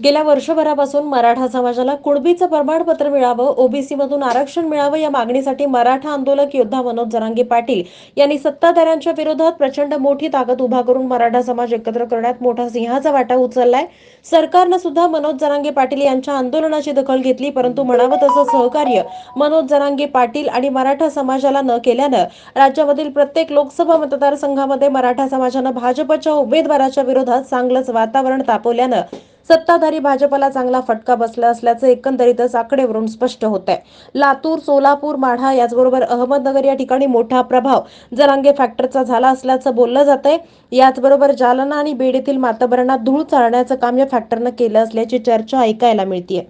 गेल्या वर्षभरापासून मराठा समाजाला कुणबीचं प्रमाणपत्र मिळावं ओबीसी मधून आरक्षण मिळावं या मागणीसाठी मराठा आंदोलक योद्धा मनोज जरांगे पाटील यांनी सत्ताधाऱ्यांच्या विरोधात प्रचंड मोठी ताकद उभा करून मराठा समाज एकत्र करण्यात मोठा सिंहाचा वाटा उचललाय. सरकारनं सुद्धा मनोज जरांगे पाटील यांच्या आंदोलनाची दखल घेतली परंतु म्हणावं तसं सहकार्य मनोज जरांगे पाटील आणि मराठा समाजाला न केल्यानं राज्यामधील प्रत्येक लोकसभा मतदारसंघामध्ये मराठा समाजानं भाजपच्या उमेदवाराच्या विरोधात चांगलंच वातावरण तापवल्यानं सत्ताधारी भाजपला चांगला फटका बसला असल्याचं एकंदरीतच आकडेवरून स्पष्ट होत आहे लातूर सोलापूर माढा याचबरोबर अहमदनगर या ठिकाणी मोठा प्रभाव जरांगे फॅक्टरचा झाला असल्याचं बोललं जात आहे याचबरोबर जालना आणि बीड येथील मातबरांना धूळ चालण्याचं काम या फॅक्टरनं केलं असल्याची चर्चा ऐकायला मिळतीये.